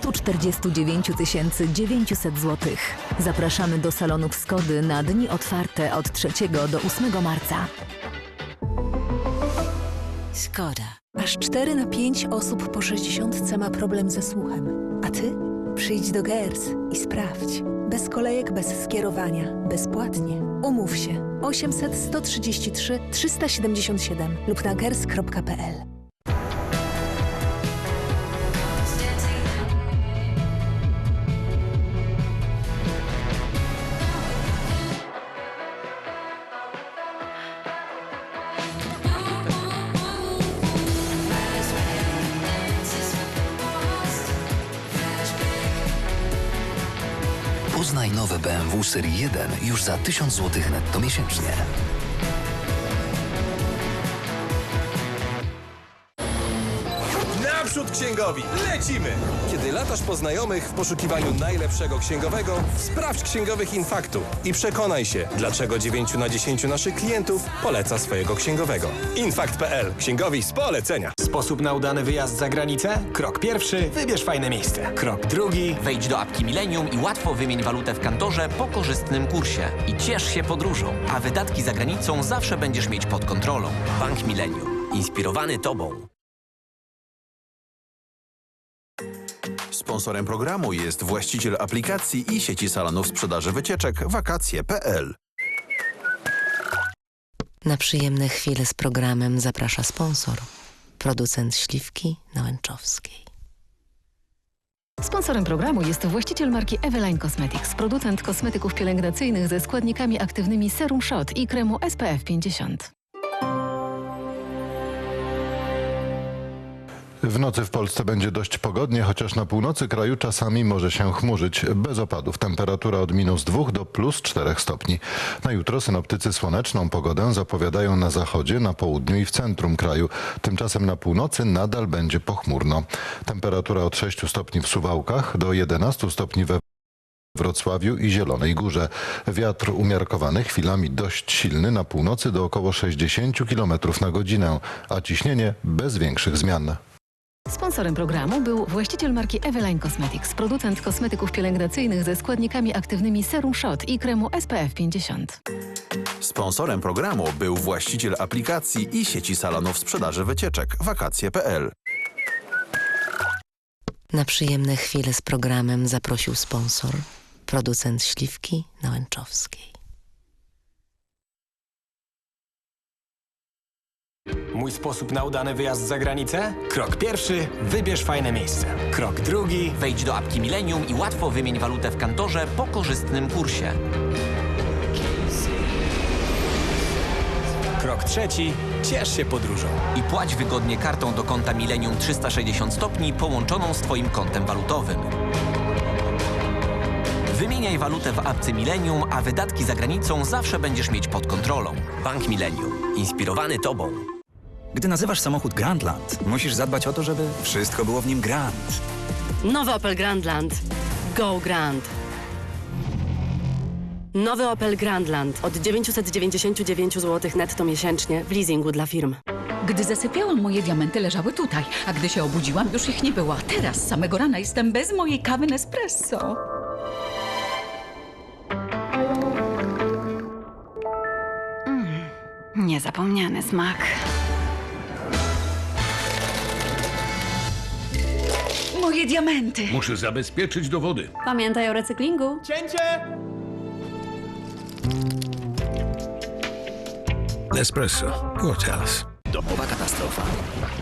149 900 zł. Zapraszamy do salonów Skody na dni otwarte od 3 do 8 marca. Skoda. Aż 4 na 5 osób po 60 ma problem ze słuchem. A ty? Przyjdź do GERS i sprawdź. Bez kolejek, bez skierowania, bezpłatnie. Umów się. 800 133 377 lub na gers.pl. Poznaj nowe BMW Serii 1 już za 1000 zł netto miesięcznie. Naprzód księgowi! Lecimy! Kiedy latasz po znajomych w poszukiwaniu najlepszego księgowego, sprawdź księgowych Infaktu i przekonaj się, dlaczego 9 na 10 naszych klientów poleca swojego księgowego. Infakt.pl. Księgowi z polecenia. Sposób na udany wyjazd za granicę? Krok pierwszy, wybierz fajne miejsce. Krok drugi, Wejdź do apki Millennium i łatwo wymień walutę w kantorze po korzystnym kursie. I ciesz się podróżą, a wydatki za granicą zawsze będziesz mieć pod kontrolą. Bank Millennium. Inspirowany Tobą. Sponsorem programu jest właściciel aplikacji i sieci salonów sprzedaży wycieczek wakacje.pl. Na przyjemne chwile z programem zaprasza sponsor. Producent śliwki na Łęczowskiej. Sponsorem programu jest właściciel marki Eveline Cosmetics, producent kosmetyków pielęgnacyjnych ze składnikami aktywnymi Serum Shot i kremu SPF 50. W nocy w Polsce będzie dość pogodnie, chociaż na północy kraju czasami może się chmurzyć. Bez opadów. Temperatura od minus 2 do plus 4 stopni. Na jutro synoptycy słoneczną pogodę zapowiadają na zachodzie, na południu i w centrum kraju. Tymczasem na północy nadal będzie pochmurno. Temperatura od 6 stopni w Suwałkach do 11 stopni we Wrocławiu i Zielonej Górze. Wiatr umiarkowany, chwilami dość silny na północy do około 60 km na godzinę, a ciśnienie bez większych zmian. Sponsorem programu był właściciel marki Eveline Cosmetics, producent kosmetyków pielęgnacyjnych ze składnikami aktywnymi Serum Shot i kremu SPF 50. Sponsorem programu był właściciel aplikacji i sieci salonów sprzedaży wycieczek wakacje.pl. Na przyjemne chwile z programem zaprosił sponsor. Producent śliwki na mój sposób na udany wyjazd za granicę? Krok pierwszy, wybierz fajne miejsce. Krok drugi, Wejdź do apki Millennium i łatwo wymień walutę w kantorze po korzystnym kursie. krok trzeci, ciesz się podróżą. I płać wygodnie kartą do konta Millennium 360 stopni połączoną z Twoim kontem walutowym. Wymieniaj walutę w apce Millennium, a wydatki za granicą zawsze będziesz mieć pod kontrolą. Bank Millennium. Inspirowany Tobą. Gdy nazywasz samochód Grandland, musisz zadbać o to, żeby wszystko było w nim grand. Nowy Opel Grandland. Go Grand. Nowy Opel Grandland od 999 zł netto miesięcznie w leasingu dla firm. Gdy zasypiałam, moje diamenty leżały tutaj, a gdy się obudziłam, już ich nie było. A teraz, samego rana, jestem bez mojej kawy Nespresso. Mm, niezapomniany smak. Moje diamenty! Muszę zabezpieczyć dowody. Pamiętaj o recyklingu. Cięcie! Nespresso. What else? Domowa katastrofa.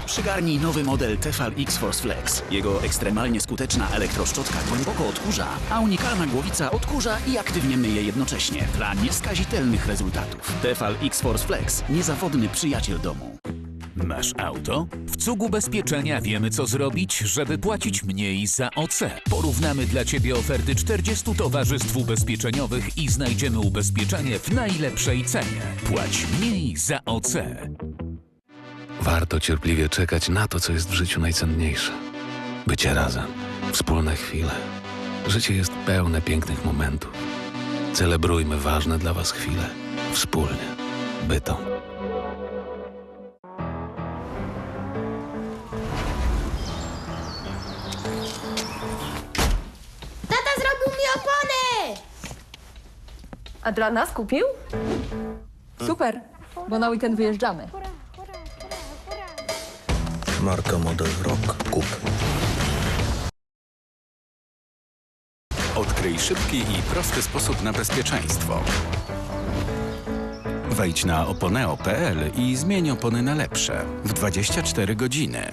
Przygarnij nowy model Tefal X-Force Flex. Jego ekstremalnie skuteczna elektroszczotka głęboko odkurza, a unikalna głowica odkurza i aktywnie myje jednocześnie dla nieskazitelnych rezultatów. Tefal X-Force Flex. Niezawodny przyjaciel domu. Masz auto? W Cugu Ubezpieczenia wiemy, co zrobić, żeby płacić mniej za OC. Porównamy dla Ciebie oferty 40 towarzystw ubezpieczeniowych i znajdziemy ubezpieczenie w najlepszej cenie. Płać mniej za OC. Warto cierpliwie czekać na to, co jest w życiu najcenniejsze. Bycie razem, wspólne chwile. Życie jest pełne pięknych momentów. Celebrujmy ważne dla Was chwile. Wspólnie. Bytom. Tata zrobił mi opony! A dla nas kupił? Super, bo na weekend wyjeżdżamy. Marka model Rock Kup. Odkryj szybki i prosty sposób na bezpieczeństwo. Wejdź na oponeo.pl i zmień opony na lepsze w 24 godziny.